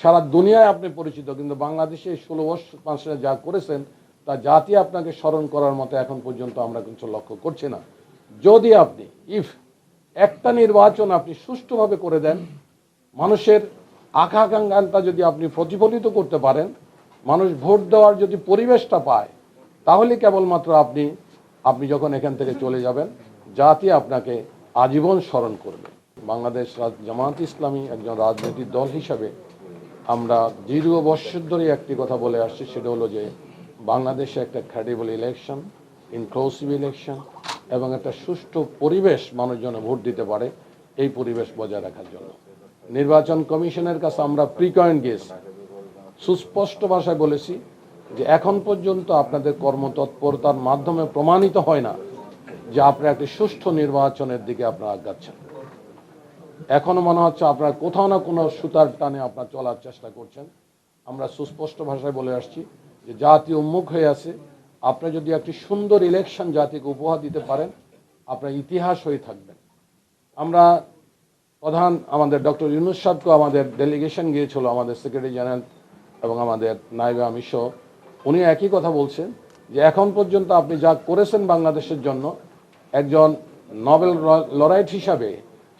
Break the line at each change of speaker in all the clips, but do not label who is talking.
সারা দুনিয়ায় আপনি পরিচিত, কিন্তু বাংলাদেশে এই ষোলো বছর মাসে যা করেছেন, তা জাতি আপনাকে স্মরণ করার মতো এখন পর্যন্ত আমরা কিছু লক্ষ্য করছি না। যদি আপনি ইফ একটা নির্বাচন আপনি সুষ্ঠুভাবে করে দেন, মানুষের আকাঙ্ক্ষা আকাঙ্ক্ষাটা যদি আপনি প্রতিফলিত করতে পারেন, মানুষ ভোট দেওয়ার যদি পরিবেশটা পায়, তাহলে কেবলমাত্র আপনি আপনি যখন এখান থেকে চলে যাবেন, জাতি আপনাকে আজীবন স্মরণ করবে। বাংলাদেশ জামায়াত ইসলামী একজন রাজনৈতিক দল হিসাবে আমরা দীর্ঘ বৎসর ধরে একটি কথা বলে আসছি, সেটা হলো যে বাংলাদেশে একটা ক্রেডিবল ইলেকশন ইনক্লুসিভ ইলেকশন এবং একটা সুষ্ঠু পরিবেশ মানুষজন ভোট দিতে পারে, এই পরিবেশ বজায় রাখার জন্য। নির্বাচন কমিশনের কাছে আমরা প্রিকয়েন্ট গিয়েছি সুস্পষ্ট ভাষায় বলেছি যে এখন পর্যন্ত আপনাদের কর্মতৎপরতার মাধ্যমে প্রমাণিত হয় না যে আপনারা একটি সুষ্ঠু নির্বাচনের দিকে আপনারা আগাচ্ছেন। এখনও মনে হচ্ছে আপনার কোথাও না কোনো সুতার টানে আপনার চলার চেষ্টা করছেন। আমরা সুস্পষ্ট ভাষায় বলে আসছি যে জাতি উন্মুখ হয়ে আছে। আপনি যদি একটি সুন্দর ইলেকশন জাতিকে উপহার দিতে পারেন, আপনার ইতিহাস হয়ে থাকবেন আমরা প্রধান আমাদের ডক্টর ইউনুস সাহেবকে আমাদের ডেলিগেশন গিয়েছিল, আমাদের সেক্রেটারি জেনারেল এবং আমাদের নাইবে আমি সহ উনি একই কথা বলছেন যে এখন পর্যন্ত আপনি যা করেছেন বাংলাদেশের জন্য, একজন নোবেল লরাইট হিসাবে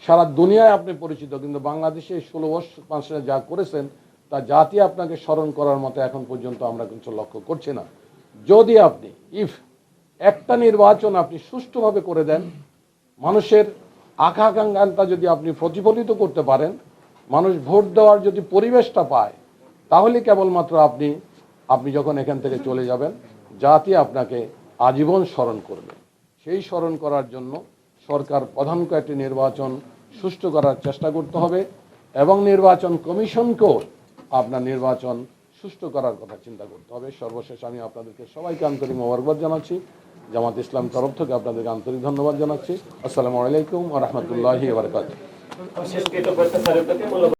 সারা দুনিয়ায় আপনি পরিচিত, কিন্তু বাংলাদেশে ষোলো বছর মাসে যা করেছেন, তা জাতি আপনাকে স্মরণ করার মতো এখন পর্যন্ত আমরা কিছু লক্ষ্য করছি না। যদি আপনি ইফ একটা নির্বাচন আপনি সুষ্ঠুভাবে করে দেন, মানুষের আকাঙ্ক্ষা যদি আপনি প্রতিফলিত করতে পারেন, মানুষ ভোট দেওয়ার যদি পরিবেশটা পায়, তাহলে কেবলমাত্র আপনি আপনি যখন এখান থেকে চলে যাবেন, জাতি আপনাকে আজীবন স্মরণ করবে। সেই স্মরণ করার জন্য সরকার প্রধান কয়েকটি নির্বাচন সুষ্ঠু করার চেষ্টা করতে হবে এবং নির্বাচন কমিশনকেও আপনার নির্বাচন সুষ্ঠু করার কথা চিন্তা করতে হবে। সর্বশেষ আমি আপনাদেরকে সবাইকে আন্তরিক মোবারকবাদ জানাচ্ছি। জামাত ইসলাম তরফ থেকে আপনাদেরকে আন্তরিক ধন্যবাদ জানাচ্ছি। আসসালামু আলাইকুম রহমতুল্লাহি